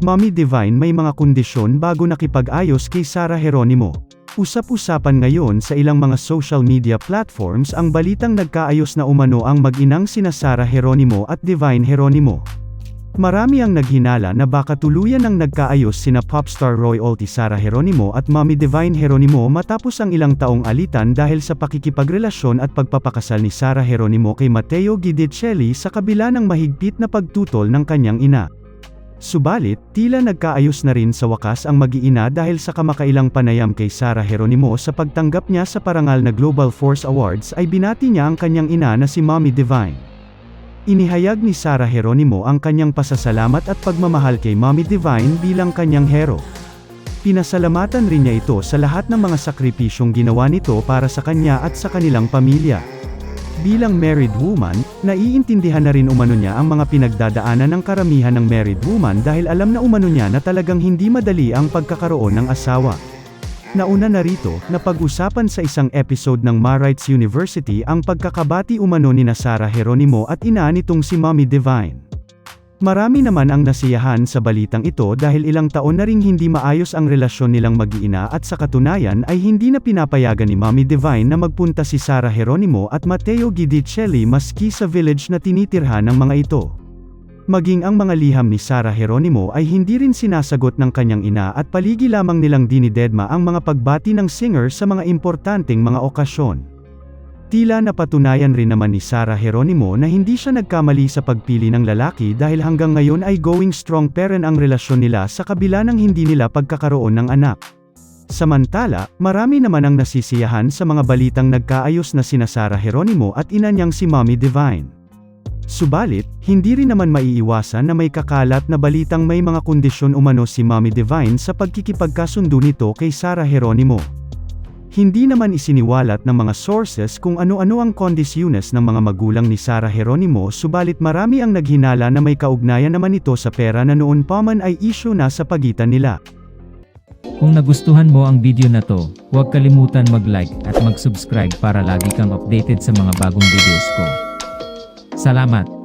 Mommy Divine may mga kondisyon bago nakipag-ayos kay Sara Heronimo. Usap-usapan ngayon sa ilang mga social media platforms ang balitang nagkaayos na umano ang mag-inang sina Sara Heronimo at Divine Heronimo. Marami ang naghinala na baka tuluyan ang nagkaayos sina popstar Roy Olti Sara Heronimo at Mommy Divine Heronimo matapos ang ilang taong alitan dahil sa pakikipagrelasyon at pagpapakasal ni Sara Heronimo kay Matteo Guidicelli sa kabila ng mahigpit na pagtutol ng kanyang ina. Subalit, tila nagkaayos na rin sa wakas ang mag-iina dahil sa kamakailang panayam kay Sara Heronimo sa pagtanggap niya sa parangal na Global Force Awards ay binati niya ang kanyang ina na si Mommy Divine. Inihayag ni Sara Heronimo ang kanyang pasasalamat at pagmamahal kay Mommy Divine bilang kanyang hero. Pinasalamatan rin niya ito sa lahat ng mga sakripisyong ginawa nito para sa kanya at sa kanilang pamilya. Bilang married woman, naiintindihan na rin umano niya ang mga pinagdadaanan ng karamihan ng married woman dahil alam na umano niya na talagang hindi madali ang pagkakaroon ng asawa. Nauna na rito, napag-usapan sa isang episode ng Marites University ang pagkakabati umano ni na Sara Heronimo at ina nitong si Mommy Divine. Marami naman ang nasiyahan sa balitang ito dahil ilang taon na ring hindi maayos ang relasyon nilang mag-iina at sa katunayan ay hindi na pinapayagan ni Mommy Divine na magpunta si Sara Heronimo at Matteo Guidicelli maski sa village na tinitirhan ng mga ito. Maging ang mga liham ni Sara Heronimo ay hindi rin sinasagot ng kanyang ina at paligi lamang nilang dinidedma ang mga pagbati ng singer sa mga importanteng mga okasyon. Tila napatunayan rin naman ni Sara Heronimo na hindi siya nagkamali sa pagpili ng lalaki dahil hanggang ngayon ay going strong pa rin ang relasyon nila sa kabila ng hindi nila pagkakaroon ng anak. Samantala, marami naman ang nasisiyahan sa mga balitang nagkaayos na sina Sara Heronimo at ina niyang si Mommy Divine. Subalit, hindi rin naman maiiwasan na may kakalat na balitang may mga kondisyon umano si Mommy Divine sa pagkikipagkasundo nito kay Sara Heronimo. Hindi naman isiniwalat ng mga sources kung ano-ano ang kondisyones ng mga magulang ni Sara Heronimo subalit marami ang naghinala na may kaugnayan naman ito sa pera na noon pa man ay issue na sa pagitan nila. Kung nagustuhan mo ang video na to, huwag kalimutan mag-like at mag-subscribe para lagi kang updated sa mga bagong videos ko. Salamat!